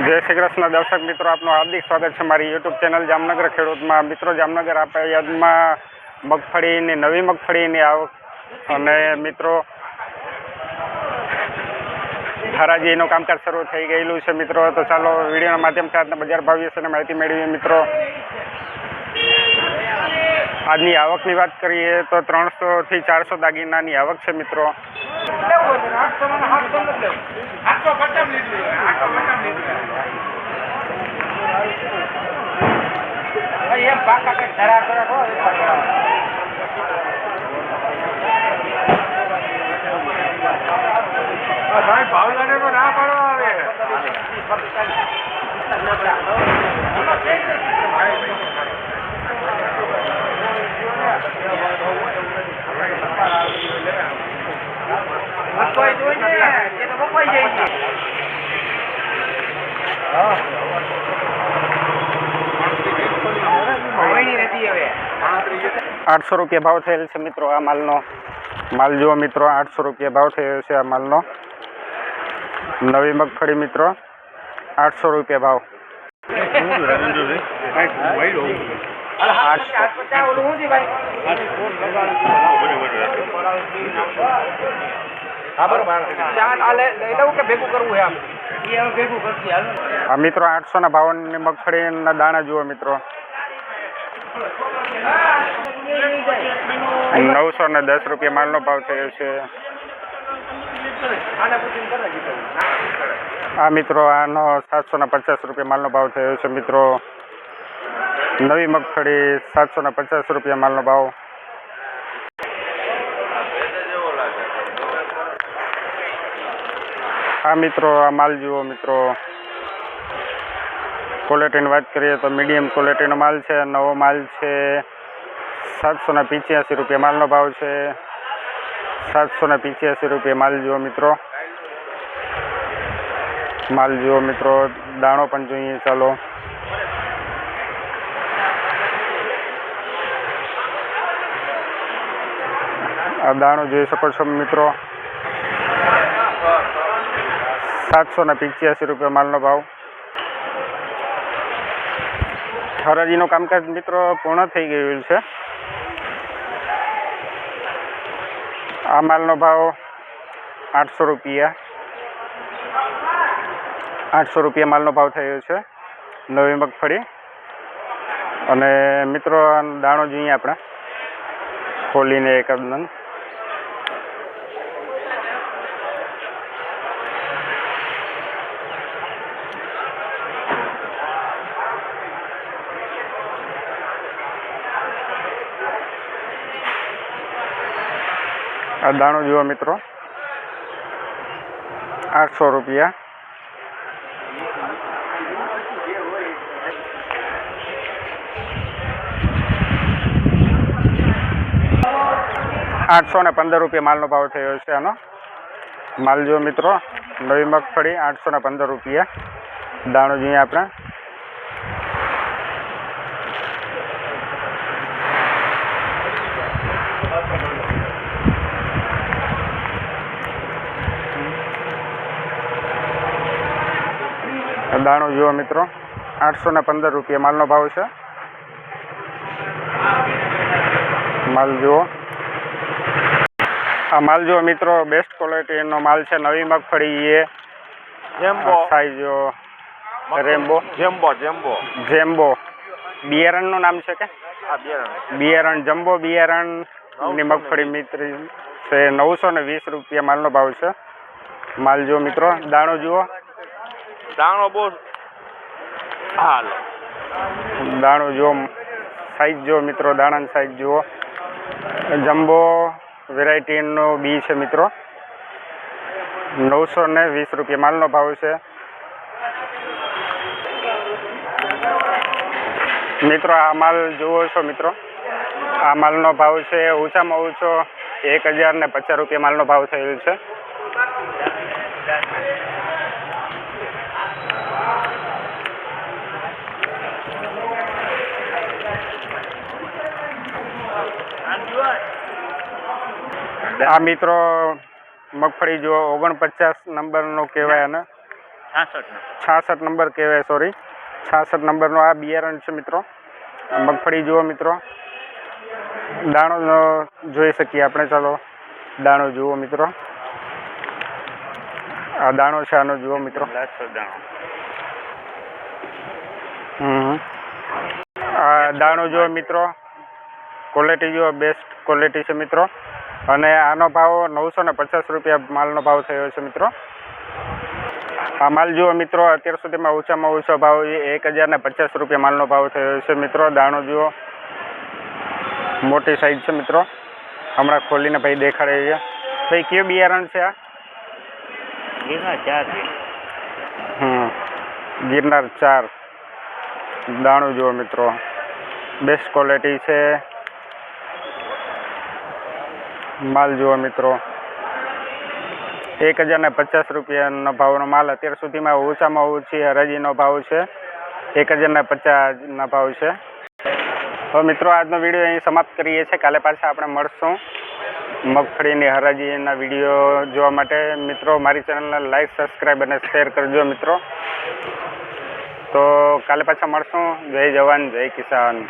જય શ્રી કૃષ્ણ. દર્શક મિત્રો, આપનું હાર્દિક સ્વાગત છે મારી યુટ્યુબ ચેનલ જામનગર ખેડૂતમાં. મિત્રો, જામનગર આપણે યાદમાં મગફળીની, નવી મગફળીની આવક. અને મિત્રો હરાજીનું કામકાજ શરૂ થઈ ગયેલું છે મિત્રો. તો ચાલો, વિડીયોના માધ્યમથી આજના બજાર ભાવ વિશેની માહિતી મેળવીએ મિત્રો. આજની આવકની વાત કરીએ તો ત્રણસોથી ચારસો દાગીનાની આવક છે મિત્રો. ના પાડવા આવે મકવાઈ જોઈ ને એ તો મકવાઈ જાય છે મકવાઈ નથી હવે આઠસો રૂપિયા ભાવ થયેલ છે મિત્રો આ માલનો. માલ જુઓ મિત્રો, આઠસો રૂપિયા ભાવ થયો છે આ માલનો. નવી મગફળી મિત્રો, આઠસો રૂપિયા ભાવ. આઠસો. ઓલું હું છે ભાઈ ચાલ આ મિત્રો આઠસો ના ભાવનની મગફળી મગફળીના દાણા જુઓ મિત્રો. નવસો ને દસ રૂપિયા માલનો ભાવ થયો છે. આ મિત્રો આનો સાતસો ને પચાસ રૂપિયા માલનો ભાવ થયો છે મિત્રો. નવી મગફળી સાતસો ને પચાસ રૂપિયા માલનો ભાવ. આ મિત્રો, આ માલ જુઓ મિત્રો. ક્વોલિટીની વાત કરીએ તો મીડિયમ ક્વોલિટીનો માલ છે, નવો માલ છે. સાતસો ને પંચ્યાસી રૂપિયા માલનો ભાવ છે. સાતસો ને પંચ્યાસી રૂપિયા માલ જુઓ મિત્રો. માલ જુઓ મિત્રો, દાણો પણ જોઈએ ચાલો. આ દાણો જોઈ શકો છો મિત્રો. સાતસો ને પંચ્યાસી રૂપિયા માલનો ભાવ. હરાજીનું કામકાજ મિત્રો પૂર્ણ થઈ ગયું છે. આ માલનો ભાવ આઠસો રૂપિયા. આઠસો રૂપિયા માલનો ભાવ થયો છે નવી મગફળી. અને મિત્રો દાણો જોઈએ આપણે. ખોલીને એક નંગ. આ દાણો જુઓ મિત્રો. આઠસો રૂપિયા. આઠસો ને પંદર રૂપિયા માલનો ભાવ થયો છે આનો. માલ જો મિત્રો, નવી મગફળી આઠસો ને પંદર રૂપિયા. દાણો જોઈએ આપણે. દાણો જુઓ મિત્રો. આઠસો ને પંદર રૂપિયા માલનો ભાવ છે. માલ જુઓ. આ માલ જુઓ મિત્રો બેસ્ટ ક્વોલિટીનો માલ છે. નવી મગફળી એ. જેમ્બો. Size Rambo. જેમ્બો જેમ્બો. જેમ્બો. બિયારણનું નામ છે કે? બિયારણ. જમ્બો બિયારણ બિયારણની મગફળી મિત્ર છે. નવસો ને વીસ રૂપિયા માલનો ભાવ છે. માલ જુઓ મિત્રો. દાણો જુઓ. દાણો બહુ હાલ. દાણો જુઓ સાઈઝ જુઓ મિત્રો, દાણાની સાઈઝ જુઓ. જમ્બો વેરાયટીનો બી છે મિત્રો. નવસો ને વીસ રૂપિયા માલનો ભાવ છે. મિત્રો, આ માલ જુઓ છો મિત્રો? આ માલનો ભાવ છે, ઓછામાં ઓછો એક હજાર ને પચાસ રૂપિયા માલનો ભાવ થયેલ છે. આ મિત્રો મગફળી જો ઓગણપચાસ નંબરનો કહેવાય અને છાસઠ નો છાસઠ નંબર કહેવાય સોરી છાસઠ નંબરનું આ બિયારણ છે મિત્રો. આ મગફળી જુઓ મિત્રો. દાણો અ, જોઈ શકીએ આપણે ચાલો. દાણો જુઓ મિત્રો. આ દાણો છે આનો જુઓ મિત્રો. હમ. આ દાણો જુઓ મિત્રો. ક્વોલિટી જુઓ બેસ્ટ ક્વોલિટી છે મિત્રો. અને આનો ભાવ નવસો ને પચાસ રૂપિયા માલનો ભાવ થયો છે મિત્રો. આ માલ જુઓ મિત્રો અત્યાર સુધીમાં ઓછામાં ઓછો ભાવ એ એક હજાર ને પચાસ રૂપિયા માલનો ભાવ થયો છે મિત્રો. દાણો જુઓ મોટી સાઈઝ છે મિત્રો. હમણાં ખોલીને ભાઈ દેખાડે છે. ભાઈ કયું બિયારણ છે આ? ગિરનાર ચાર હમ ગિરનાર ચાર. દાણું જુઓ મિત્રો બેસ્ટ ક્વોલિટી છે. માલ જુઓ મિત્રો. એક હજાર ને પચાસ રૂપિયાનો ભાવનો માલ અત્યાર સુધીમાં ઓછામાં ઓછી હરાજીનો ભાવ છે. એક હજાર ને પચાસના ભાવ છે. તો મિત્રો, આજનો વીડિયો અહીં સમાપ્ત કરીએ છીએ. કાલે પાછા આપણે મળશું મગફળીની હરાજીના વીડિયો જોવા માટે. મિત્રો, મારી ચેનલને લાઈક, સબસ્ક્રાઈબ અને શેર કરજો મિત્રો. તો કાલે પાછા મળશું. જય જવાન, જય કિસાન.